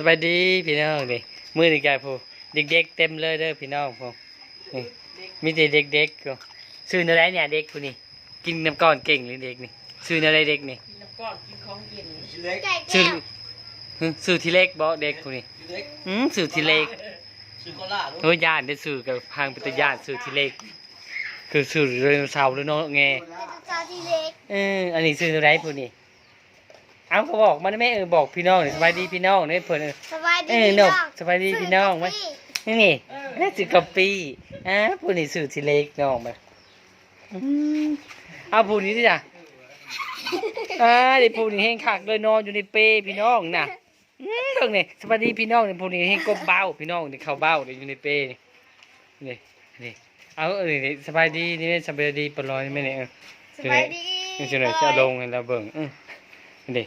สบายดีพี่น้องนี่มือนี่กายผู้เด็กๆเต็มเลยเด้อพี่น้องผู้นี่มีแต่เด็กๆก็ซื้ออะไรเนี่ยเด็กผู้นี่กินน้ำก้อนเก่งเลยเด็กนี่ซื้ออะไรเด็กนี่กินน้ำก้อนกินของเย็นเล็กซื้อหึซื้อทีเล็กบ่เด็กผู้นี่เล็กอืมซื้อทีเล็กชื่อโคราชโอ้ยย่านได้ซื้อกับพังเป็นตาย่านซื้อทีเล็ก คือซื้อเรื่องเสาร์หรือเนาะไงซาดีเล็กเอออันนี้ซื้ออะไรผู้นี่ เอาเขาบอกมันแม่เออบอกพี่น้องนี่สบายดีพี่น้องนี่เพิ่นเออสบายดีเอ้ยพี่นน้กองสบายดีพี่น้องไหมนี่นี่นี่สื่อกะปีอะผู้นี้สื่อทีเล็กน้องไปอืมเอาผู้นี้ดิจ้ะอ่าเดี๋ยวผู้นี้เฮงคักเลยนอนอยู่ในเปพี่น้องน่ะอืมตรงนี้สวัสดีพี่น้องนี่ผู้นี้เฮงกบเบ้าพี่น้องนี่เข้าเบ้าเดี๋ยวอยู่ในเปนี่นี่นี่เอาเออนี่สบายดีนี่แม่สบายดีปลอยนี่แม่นี่เออสบายดีนี่จังได๋จะลงให้เราเบิ่งอือ นี่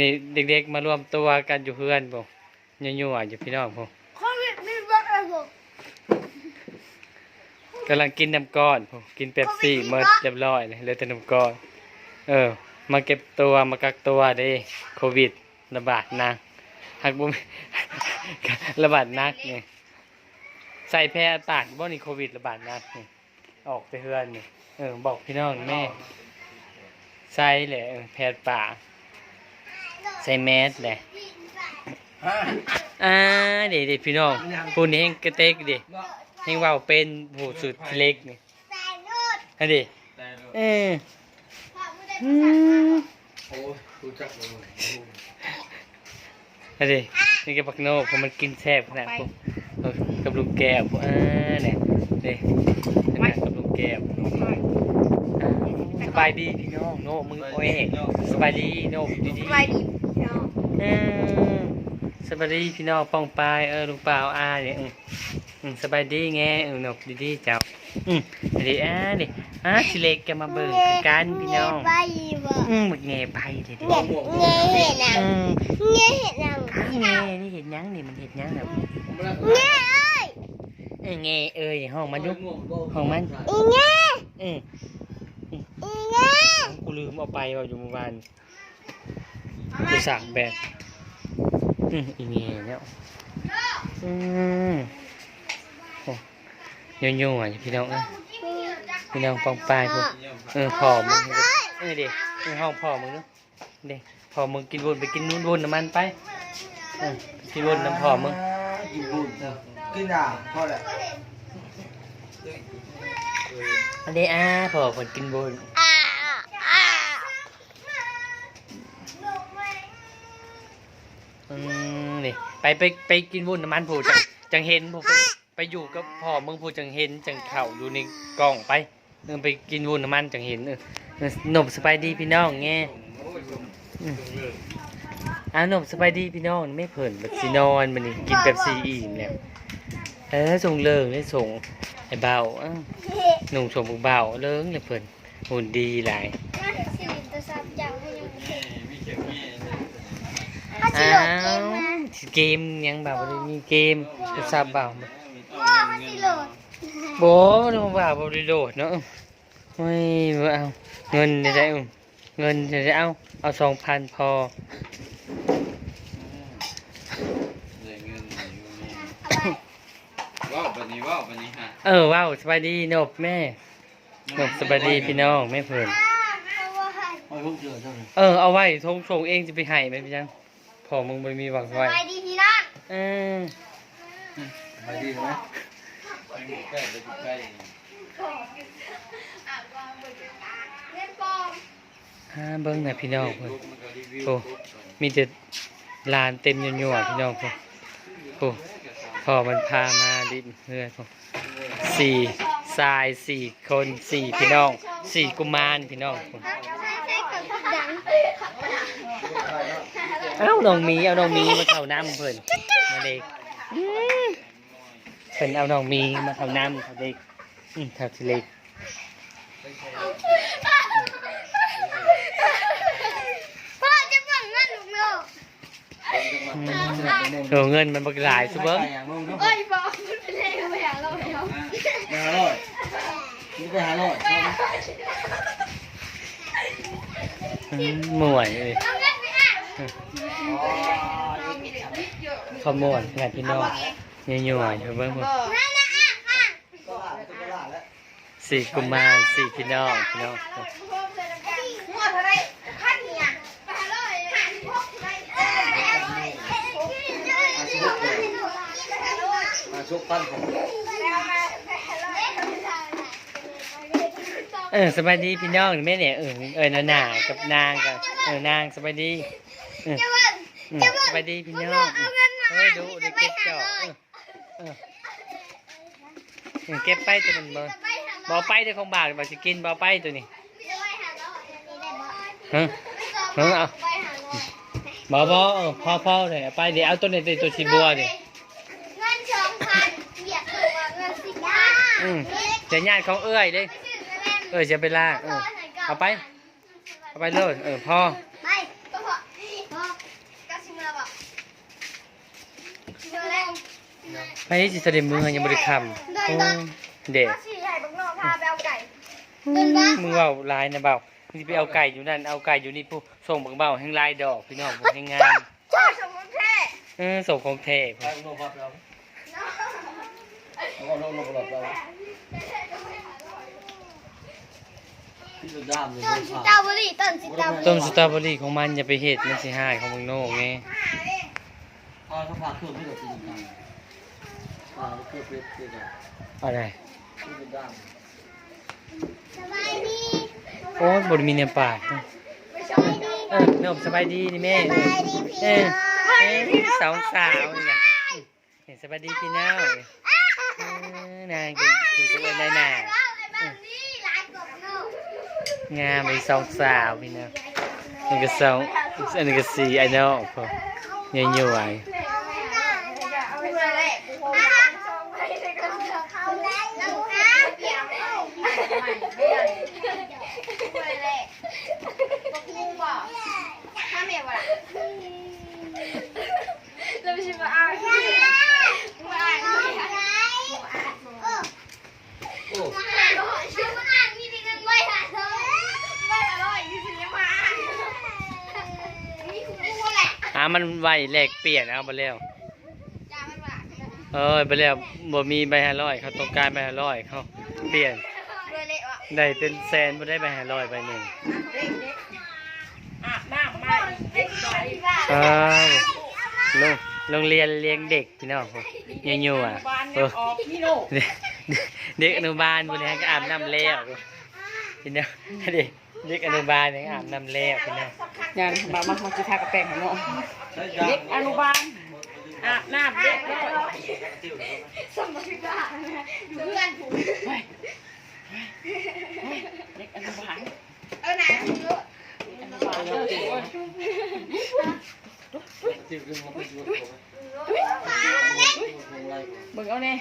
นี่เด็กๆมารวมตัวกันอยู่เพื่อนบ่ยั่วๆอยู่พี่น้องบ่โควิดไม่บ้าอะไรผมกำลังกินน้ำก้อนผมกินเป๊ปซี่เมื่อเรียบร้อยเลยเหลือแต่น้ำก้อน เออ มาเก็บตัวมากักตัวเด้โควิดระบาดหนักหักบุมระบาดหนักนี่ใส่แพร่ปากบ่นี่โควิดระบาดหนักนี่ออกไปเฮือนนี่เออบอกพี่น้องแม่ใส่แหละเออแพร่ปาก ใส่แมสแหละฮ่าอ่าเด็ดๆพี่น้องพูดนี้เฮงกระเตกดิเฮงเว่าเป็นผู้สุดเล็กนี่แสนนูดอันดิแต่เออพ่อไม่ได้อืพูดมจักโอ้ยรู้จักเลยอันดินี่ก็ปักโนกเพราะมันกินแซ่บขนาดพวกเออกับลูกแก้วพวกอ่าเนี่ยนี่นี่นะกับลูกแก้วอ่าส บายดีพี่น้องโนมึงโอ้ยสบายดีโนดีสดีบายดีพี่น้องเออสบายดีพี่น้องป้องปลายเออลุงเปล่าอาเนี่ยอืมอืมสบายดีไงเออหนกดีดีๆเจ้าอืมเดี๋ยวอ่าเดี๋ยวอ่าสิเล็กแกมาเบิ่งคือกันพี่น้องเไปบ่อืมบักแง่ไปเดี๋ยวเดี๋ยวเงยเห็นนังอืมเงยเห็นนังอ้าวแง่นี่เห็นยังนี่มันเห็นยังแบบเงยเอ้ยเออแง่เอ้ยห้องมันยุกห้องมันอีเงยอืมอีเงย กูลืมเอาไปว่าอยู่เมื่อวานกูสั่งแบบอืมอีแง่เนี่ยอืมโอ้ยยุ่งๆอะพี่น้องเอ้ยพี่น้องปองปลายพวกเออพอมึงเออเด็กเออห้องพอมึงเนาะเด็กพอมึงกินวนไปกินนู่นวนน้ำมันไปเออกินวนน้ำพอมึงกินบุญกินอะพอแล้วอันนี้อ่าพอคนกินวน อืมนี่ไปไปไปกินวุ้นน้ำมันผูจังจังเห็นผูไปไปอยู่กับพ่อมึงผูจังเห็นจังเข่าอยู่ในกล่องไปเออไปกินวุ้นน้ำมันจังเห็นเออเออหนมสบายดีพี่น้องแง่อืมอ่าหนมสบายดีพี่น้องไม่เผินแบบสีนอนมันนี่กินแบบซีอิ่มแล้วเออส่งเลิงเลยส่งไอ้เบาอ้าหนุ่มส่งเบาเลิงเลยเพิ่นหุ่นดีหลายวิตตัวสับจังให้ยัง มีเข็มมี ถ้าชิ อ้าโหลดเกมวมาเกมยังแบบว่ามีเกมจะทราบเบาว่าถ้าชิโหลดโบมันว่าบริโดดเนาะไม่เอาเงินจะได้เอาเงินจะได้เอาเอาสองพันพอเลยเงินว้าวปันนี้ว้าวปันนี้ฮะเออว้าวสบายดีนบแม่นบสบายดีพี่น้องแม่เพิ่นเพราะว่าโอ้ยพวกเจอเจ้าเลยเออเอาไว้ทงทงเองจะไปให้ไหมพี่จัง พอมึงไม่มีหวังสไว้บายดีพี่น้องเออไปดีไหมไปใกล้ไปใกล้เล่นปอมฮ่าเบิ้งหน่อยพี่น้องเพิ่นมันก็รีวิวโอ้มีแต่ลานเต็มยั่วๆพี่น้องเพิ่นโอ้พอมันพามาดิบเพื่อนผมสี่ทรายสี่คนสี่พี่น้องสี่กุมารพี่น้องผม ใช่ใช่กับดัง เอาน้องหมีเอาน้องหมีมาเข้าน้ำเพิ่นมาเด็กอืมเพิ่นเอาน้องหมีมาเข้าน้ำเขาเด็กอืมเขาสิเล็กพ่อจะฝังเงินลูกเนาะอืมโหเงินมันบักหลายซุเบิ้งเอ้ยบอกมันเป็นเลขไปหาเราแล้วไปหาร้อยนี่ไปหาร้อยอืมม่วยเลย เอาเงินไปอะอ๋อขมวนขนาดพี่น้องยั่วๆอยู่เบิ่งพุ่นนั่นนะอะอะก็ลาตุ๊กตาแล้วสี่กุมารสี่พี่น้องพี่น้องเท่าไรขั้นหออไปเลยมาชุบปั้นผมเออสบายดีพี่น้องแม่เนี่ยเออเออนาหนากับนางกับเออนางสบายดีเออ อืมสบายดีพี่น้องเออดูเดี๋ยวเก็บจอกเออเออเออเก็บไปตัวมันเบอร์บอไปเดี๋ยวของบาทบาสิกินบอไปตัวนี้ฮะฮะเอาบอบอเออพ่อพ่อเลยเอาไปเดี๋ยวเอาตัวนี้ตัวชีบัวดิเงินสองพันเหยียบตัวเงินสิบบาทอืมจะญาติเขาเอื้อยเลยเออจะไปลากเออเอาไป เอาไปเลยเออพ่อไปก็พอพอก็ชิมแล้วบอกเดี๋ยวแล้ว ไปที่สิเสด็จเมืองยังบริคำโอ้เด็กก็ชี้ใหญ่บักนอกพาไปเอาไก่มึงเบาลายนะเบามึงสิไปเอาไก่อยู่นั่นเอาไก่อยู่นี่ผู้ส่งบักเบาแห่งลายดอกพี่น้องผมแห่งงามชอบสมุนไพรเออส่งของเทพไปโน่นพับเราโน่นโน่นโน่นพับเราที่จะด้ามเลยต้นสตรอเบอรี่ต้นสตรอเบอรี่ต้นสตรอเบอรี่ของมันอย่าไปเห็ดมันสิหายของมึงโน่ไงพอเขาพาเครื่องไม่ได้ตีกั นพาเครื่องเป็ดตีกันอะไรที่จะด้ามสบายดีโอ้ยบไดมีเนื้อปลาสบายดีเออเนื้อสบายดีนี่แม่เออเออเออสองสาวนี่แหละเห็นสบายดีพี่น้องเออนางก็อยู่กันได้นางงามไปสองสาวพี่น้องนี่ก็สองอันนี้ก็สี่ไอ้น้องพอยังอยู่ไว้ เราไม่ใช่มาอ่านมาอ่านโอ้อ่ามันไม่อ่านเลยไม่อร่อยที่สุดยังมาอ่านนี่คุณพูดแหละอ่ามันไหวแลกเปลี่ยนเอาไปแล้วจ้ามันว่าเออไปแล้วบ่มีใบห้าร้อยเขาต้องการใบห้าร้อยเขาเปลี่ยนรวยเละว่ะ ได้เป็นแสนบ่ได้ใบห้าร้อยใบหนึ่งอาบน้ำมาเด็กหน่อยเออโรงโรงเรียนเลี้ยงเด็กพี่น้องยังอยู่อะบ้านเอเนี่ยอออกนี่โน่เด็กเด็กอนุบาลบริหารก็อาบน้ำแล้วพี่น้องเด็กเด็กอนุบาลยังอาบน้ำแล้วพี่น้องงานมามามาจิทากระแปงของเนาะใช้เด็กด้าอนุบาลอาบน้ำเด็กน้อยสมบัติบ้านเพื่อนผู เด็กอนุบาลเออไหนอนุบาลเด้อโอ้ยจิ้มขึ้นมาเป็นชุดผมเบิ่งเอาแน่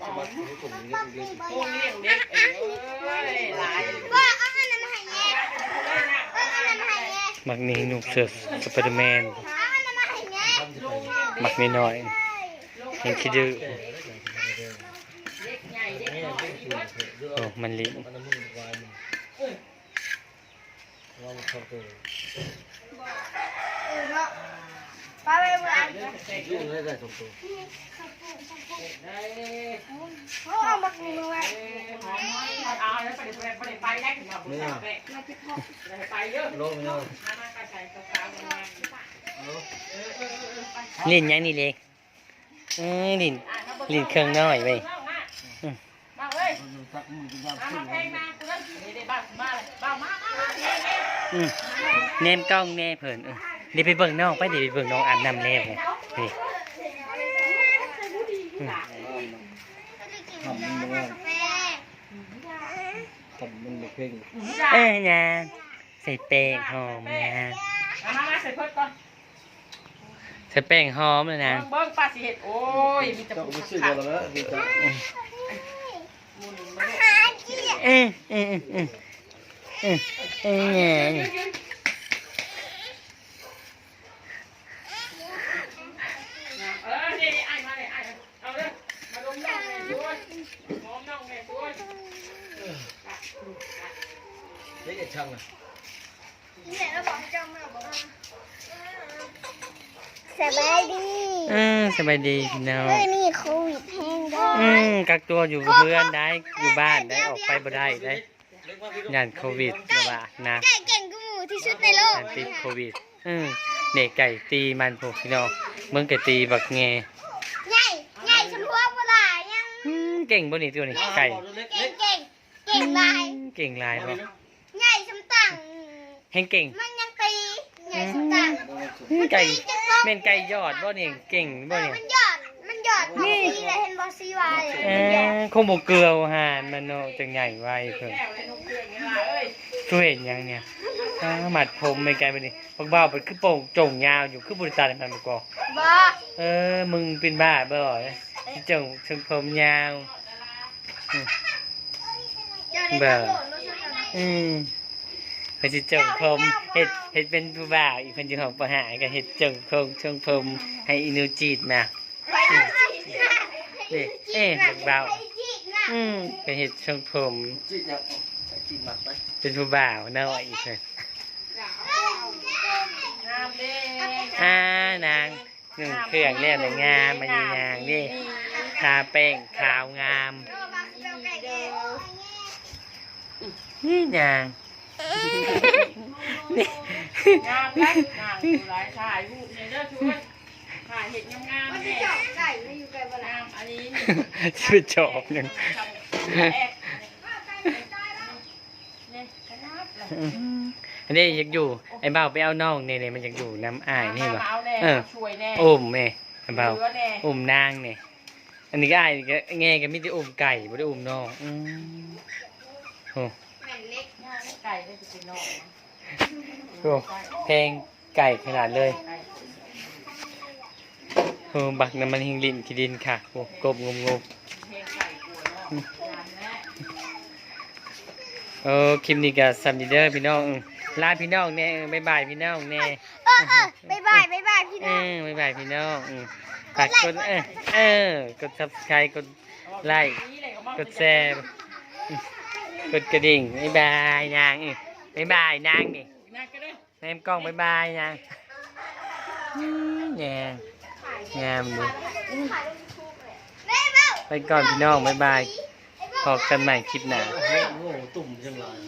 สมัครให้ผมเล็กเล็กโอ้เลี้ยงเด็กเอ้ยหลายว่าเอาอันนั้นมาให้แง่เอาอันนั้นมาให้แง่มักนี่นุกเสือสไปเดอร์แมนเอาอันนั้นมาให้แง่ทำจะไปมักนี่น้อยเห็นคิดดื้อ เด็กใหญ่เด็กน้อย โอ้ มันลิ้นมันน้ำมันวายมันว่ามันเข้าตัวเออเนาะป้าไปเมื่อไหร่ยุ่งได้ได้สมตัวโอ้เอามากินมือไว้เอาแล้วไปไปไปไปได้ถึงมาบุญแปะไปเยอะโลกไม่เอามามาไปใส่กระเป๋ามาลิ้นยังนี่เลยเออลิ้นลิ้นเครื่องน้อยไปมา เว้ยตักมือจะยามมาขึ้นมาเพลงมาเพื่อนนี่ได้บ้านมาเลยบ้ามามามาเพลงอืมแนมกล้องแน่เพิ่นเออเดี๋ยวไปเบิ่งน้องไปเดี๋ยวไปเบิ่งน้องอาบน้ำแล้วไงนี่อืมทำมันว่าทำมันเพ่งเอ้ยนางใส่แป้งหอมนางมามามาใส่เพิ่นก่อนใส่แป้งหอมเลยนางเบิ้งป้าสิเห็ดโอ้ยมีแต่ต้องผู้รู้สึกขาด ว่าแล้วดีจังมุนมาเออเสบายดีอืมสบายดีพี่น้องเฮ้ยนี่โควิดแห้งด้วอืยมกักตัวอยู่กับเพื่อนได้อยู่บ้านได้ออกไปบ่ได้ได้งานโควิดระบาดนะไก่เก่งกูหมูที่สุดในโลกงานติดโควิดอืมเด็กไก่ตีมันพวกพี่น้องมึงก็ตีบักแงใหญ่ใหญ่ชมพูเวลายังอืมเก่งบ่นี่ตัวนี้ไก่เล็กเก่งเก่งเก่งลายเก่งหลายบ่ใหญ่ชมตังแฮงเก่งมันยังตีใหญ่ชมตังอืมไก่ แม่นไก่ยอดบ่นี่เก่งบ่นี่มันหยอด มันหยอดบอสซีเลยเห็นบอสซีวายเออคงบ่เกลือหานมันเนาะจังใหญ่ไว้เพิ่นแก้วเลยนุ่มเกลืออย่างนี้ล่ะเอ้ยช่วยเห็นยังเนี่ยอ้าวหมัดผมไม่ไกลไปนี่บักบ้าวเป็นคือโป่งโจงยาวอยู่คือบริษัทมันบ่กอบอเออมึงเป็นบ้าบ่อยจงชงผมยาวเจ้าได้ตำรวจรถชนอืมเพิ่นสิจงผมเฮ็ดเฮ็ดเป็นผู้บ่าวอีกเพิ่นสิของประหารก็เฮ็ดจงผมชงผมให้อินูจีดมาเอาจีบนะนี่เอ๊ะเบาไปจีบนะอืมก็เฮ็ดชงผมจีนเนี่ยจีนหมักไปเป็นผู้บ่าวน้อยอีกเพิ่นอ่านางหนึ่งเครื่องแล้วแต่งามมันนี่นางนี่ทาแป้งขาวงามนี่นาง นี่งามนะงามอยู่หลายถ่ายรูปเนี่ยเด้อช่วยถ่ายเห็ดงามมันๆเนี่ยจะไก่ไม่อยู่ไกลเวลางามอันนี้ชื่อจอบหนึ่งอันนี้อยากอยู่ไอ้เบาไปเอาน้องเนี่ยเนี่ยมันอยากอยู่น้ำอายนี่บ่เอาเอออุ้มแม่ยไอ้เบาอุ้มนางเนี่ยอันนี้ก็อายก็แง่ก็ไม่ได้อุ้มไก่ไม่ได้อุ้มน้องอืมโอ้ ไก่ได้จะเป็นนอกโหเพลงไก่ขนาดเลยโอ้บักน้ำมันหิงลินขี้ดินค่ะโอ้กบงมงมเพลงไก่กลัวเนาะงามแน่เออคลิปนี้ก็ซัมดีเดอร์พี่น้องอืมลาพี่น้องแน่เออบ๊ายบายพี่น้องแน่เออเออบายบายบายบายพี่เอน้อง อบ๊ายบายพี่น้องอืมฝากกดเออเออกด subscribe กดไลค์กดแชร์อืม กดกระดิ่งบ๊ายบายนางอืมบ๊ายบายนางนี่น่าก็ได้แนมกล้องบ๊ายบายนางอืมแงงงามดูไปก่อนพี่น้องบ๊ายบายพบกันใหม่คลิปหน้า โอ้โหตุ่มจังเลย